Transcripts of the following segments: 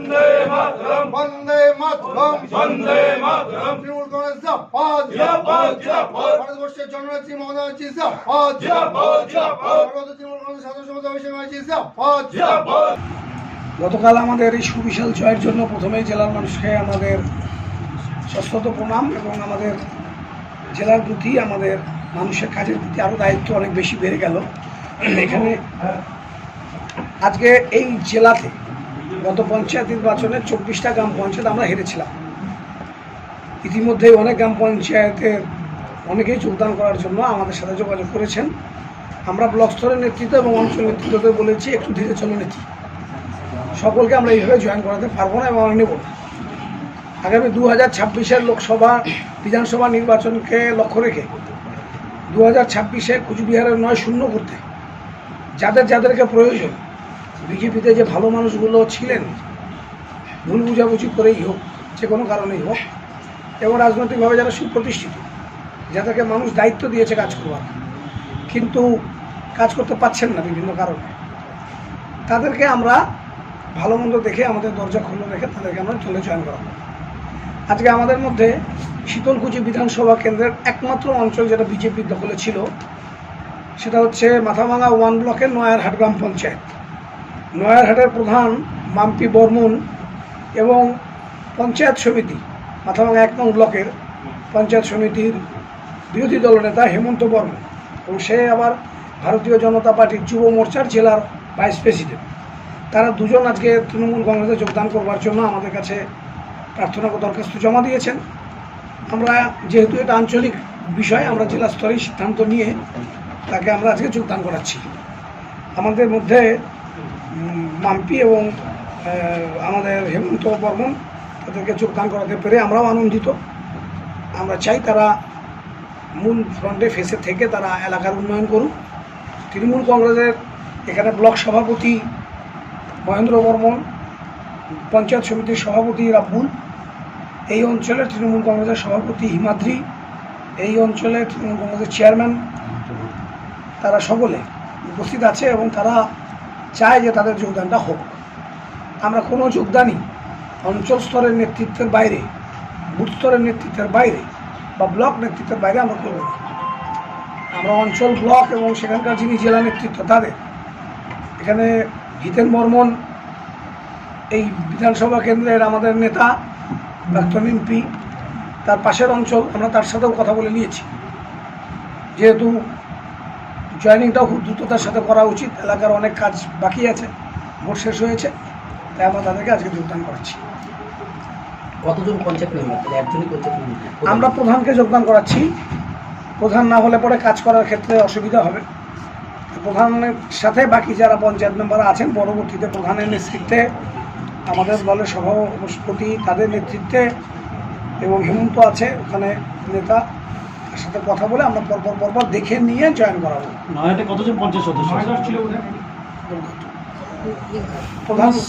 বন্দে মাতরম। বন্দে মাতরম। বন্দে মাতরম। তৃণমূল কংগ্রেস ভারতবর্ষের জননেত্রী মমতা ব্যানার্জি জিন্দাবাদ জিন্দাবাদ জিন্দাবাদ সর্বত তৃণমূল কংগ্রেস সাধারণ সম্পাদক অভিষেক ব্যানার্জি জিন্দাবাদ জিন্দাবাদ গতকাল আমাদের এই সুবিশাল জয়ের জন্য প্রথমেই জেলার মানুষকে আমাদের সশ্রত প্রণাম এবং আমাদের জেলার প্রতি আমাদের মানুষের কাজের প্রতি আরও দায়িত্ব অনেক বেশি বেড়ে গেল। এখানে আজকে এই জেলাতে গত পঞ্চায়েত নির্বাচনে চব্বিশটা গ্রাম পঞ্চায়েত আমরা হেরেছিলাম। ইতিমধ্যেই অনেক গ্রাম পঞ্চায়েতের অনেকেই যোগদান করার জন্য আমাদের সাথে যোগাযোগ করেছেন। আমরা ব্লক স্তরের নেতৃত্ব এবং অঞ্চল নেতৃত্বকে বলেছি, একটু ধীরে চলে নেত্রী সকলকে আমরা এইভাবে জয়েন করাতে পারব না এবং নেব না। আগামী দু হাজার ছাব্বিশের লোকসভা, বিধানসভা নির্বাচনকে লক্ষ্য রেখে দু হাজার ছাব্বিশে কুচবিহারের নয় শূন্য করতে যাদের যাদেরকে প্রয়োজন বিজেপিতে যে ভালো মানুষগুলো ছিলেন, ভুল বুঝাবুঝি করেই হোক, যে কোনো কারণেই হোক, এবং রাজনৈতিকভাবে যারা সুপ্রতিষ্ঠিত, যাদেরকে মানুষ দায়িত্ব দিয়েছে কাজ করবার কিন্তু কাজ করতে পারছেন না বিভিন্ন কারণে, তাদেরকে আমরা ভালো মন্দ দেখে আমাদের দরজা খুলে রেখে তাদেরকে আমরা চলে জয়েন করাবো আজকে আমাদের মধ্যে শীতলকুচি বিধানসভা কেন্দ্রের একমাত্র অঞ্চল যেটা বিজেপির দখলে ছিল, সেটা হচ্ছে মাথাভাঙা ওয়ান ব্লকের নয়ারহাট গ্রাম পঞ্চায়েত। নয়ারহাটের প্রধান মাম্পি বর্মন এবং পঞ্চায়েত সমিতি, মাথাভাঙা এক নং ব্লকের পঞ্চায়েত সমিতির বিরোধী দলনেতা হেমন্ত বর্মন এবং সে আবার ভারতীয় জনতা পার্টির যুব মোর্চার জেলার ভাইস প্রেসিডেন্ট। তারা দুজন আজকে তৃণমূল কংগ্রেসে যোগদান করবার জন্য আমাদের কাছে প্রার্থনা দরখাস্ত জমা দিয়েছেন। আমরা যেহেতু এটা আঞ্চলিক বিষয়, আমরা জেলা স্তরেই সিদ্ধান্ত নিয়ে তাকে আমরা আজকে যোগদান করাচ্ছি। আমাদের মধ্যে মাম্পি এবং আমাদের হেমন্ত বর্মন তাদেরকে যোগদান করাতে পেরে আমরাও আনন্দিত। আমরা চাই তারা মূল ফ্রন্টে ফেসে থেকে তারা এলাকার উন্নয়ন করুক। তৃণমূল কংগ্রেসের এখানে ব্লক সভাপতি মহেন্দ্র বর্মন, পঞ্চায়েত সমিতির সভাপতি রাব্বুল, এই অঞ্চলের তৃণমূল কংগ্রেসের সভাপতি হিমাদ্রি, এই অঞ্চলের তৃণমূল কংগ্রেসের চেয়ারম্যান তারা সকলে উপস্থিত আছে এবং তারা চায় যে তাদের যোগদানটা হোক। আমরা কোনো যোগদানই অঞ্চল স্তরের নেতৃত্বের বাইরে, বুথ স্তরের নেতৃত্বের বাইরে বা ব্লক নেতৃত্বের বাইরে আমরা করব না। আমরা অঞ্চল, ব্লক এবং সেখানকার যিনি জেলা নেতৃত্ব তাদের। এখানে হিতেন বর্মন, এই বিধানসভা কেন্দ্রের আমাদের নেতা প্রাক্তন এমপি তার পাশের অঞ্চল, আমরা তার সাথেও কথা বলে নিয়েছি। যেহেতু জয়নিংটাও খুব দ্রুততার সাথে করা উচিত। এলাকার অনেক কাজ বাকি আছে ভোট শেষ হয়েছে তাই আমরা তাদেরকে আজকে যোগদান করাচ্ছি। কতজন পঞ্চায়েত মেম্বার? একজনই পঞ্চায়েত মেম্বার। আমরা প্রধানকে যোগদান করাচ্ছি। প্রধান না হলে পরে কাজ করার ক্ষেত্রে অসুবিধা হবে। প্রধানের সাথে বাকি যারা পঞ্চায়েত মেম্বার আছেন পরবর্তীতে প্রধানের নেতৃত্বে আমাদের দলের সভাপতি তাদের নেতৃত্বে এবং হেমন্ত আছে ওখানে নেতা। সাথে কথা বলে আমরা পরপর পরপর দেখে নিয়ে জয়েন করাবো। নয়াটে কতজন পঞ্চায়েত সদস্য? ছিল প্রধান কথা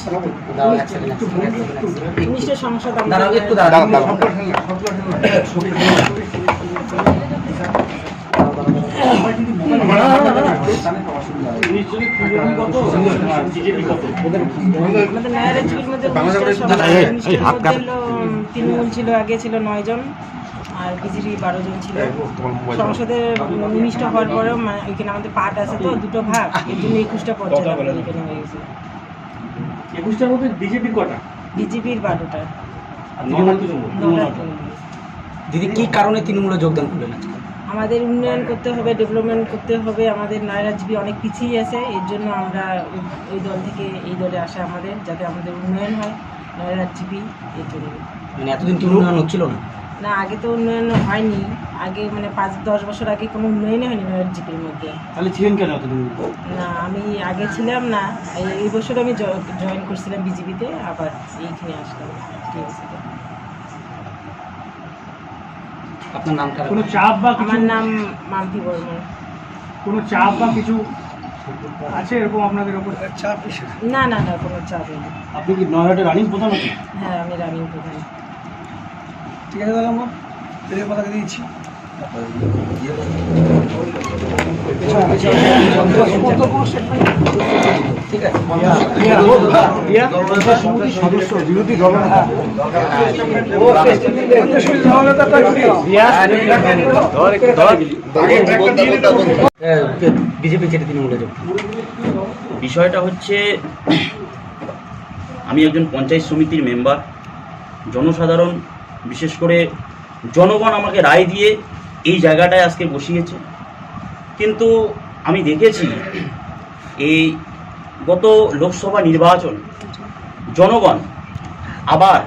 তৃণমূল ছিল আগে ছিল নয় জন। আর বিজেপি বারো জন ছিল। সংসদে উনিশটা হওয়ার পরেও মানে ওইখানে আমাদের পার্ট আছে তো দুটো ভাগ। এর জন্য একুশটা পঞ্চায়েত এখানে হয়ে গেছে। একুশটার মধ্যে বিজেপি কটা? বিজেপির বারোটা। দিদি কি কারণে তৃণমূলে যোগদান করলেন আমাদের উন্নয়ন করতে হবে ডেভেলপমেন্ট করতে হবে। আমাদের নায়রাজবি অনেক পিছিয়ে আছে। এর জন্য আমরা ওই- ওই দল থেকে এই দলে আসা আমাদের যাতে আমাদের উন্নয়ন হয়। নায়রাজবি এর জন্য মানে এতদিন কি উন্নয়ন হচ্ছিল না। না আগে তো উন্নয়ন হয়নি। আগে মানে পাঁচ দশ বছর আগে কোনো উন্নয়নই হয়নি নায়রাজবির মধ্যে। তাহলে ছিলেন কেন এতদিন? না আমি আগে ছিলাম না। এই- এই বছর আমি জয়েন করছিলাম বিজেপিতে আবার এইখানে আসলাম। ঠিক আছে। আপনার নামটা কোনো চাপ বা কিছু? আমার নাম মাম্পি বর্মন। কোনো চাপ বা কিছু আছে এরকম আপনাদের উপর? চাপ না না না কোনো চাপ নেই। আপনি কি নয়াটে রানিং প্রধান হ্যাঁ আমি রানিং প্রধান। ঠিক আছে দাদা আমার কথাকে দিয়েছি ঠিক আছে বিজেপি ছেড়ে তৃণমূলে যোগ বিষয়টা হচ্ছে আমি একজন পঞ্চায়েত সমিতির মেম্বার জনসাধারণ বিশেষ করে জনগণ আমাকে রায় দিয়ে এই জায়গাটায় আজকে বসিয়েছে। কিন্তু আমি দেখেছি এই গত লোকসভা নির্বাচন জনগণ আবার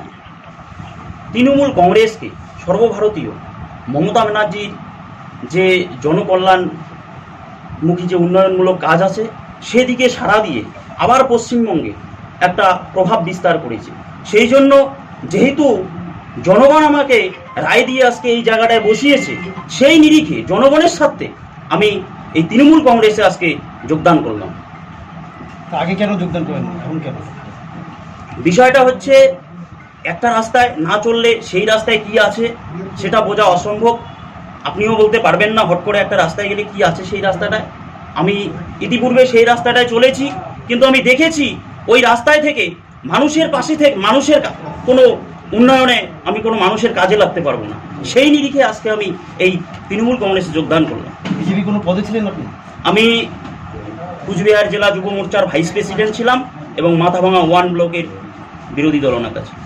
তৃণমূল কংগ্রেসকে সর্বভারতীয় মমতা ব্যানার্জির যে জনকল্যাণমুখী যে উন্নয়নমূলক কাজ আছে, সেদিকে সাড়া দিয়ে আবার পশ্চিমবঙ্গে একটা প্রভাব বিস্তার করেছে। সেই জন্য যেহেতু জনগণ আমাকে রায় দিয়ে আজকে এই জায়গাটায় বসিয়েছে সেই নিরিখে জনগণের স্বার্থে আমি এই তৃণমূল কংগ্রেসে আজকে যোগদান করলাম। আগে কেন যোগদান করেন এখন কেন? বিষয়টা হচ্ছে একটা রাস্তায় না চললে সেই রাস্তায় কি আছে সেটা বোঝা অসম্ভব। আপনিও বলতে পারবেন না হট করে একটা রাস্তায় গেলে কি আছে সেই রাস্তাটায়। আমি ইতিপূর্বে সেই রাস্তাটায় চলেছি কিন্তু আমি দেখেছি ওই রাস্তায় থেকে মানুষের পাশে থেকে মানুষের কোনো উন্নয়নে আমি কোনো মানুষের কাজে লাগতে পারব না। সেই নিরিখে আজকে আমি এই তৃণমূল কংগ্রেসে যোগদান করলাম। বিজেপি কোনো পদে ছিলেন আপনি? আমি কুচবিহার জেলা যুব মোর্চার ভাইস প্রেসিডেন্ট ছিলাম এবং মাথাভাঙা ওয়ান ব্লকের বিরোধী দলনেতা ছিলাম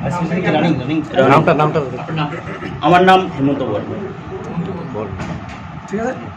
ভাইস প্রেসিডেন্ট কি রানিং? রানিং। আমার নাম হেমন্ত বর্মা ঠিক আছে।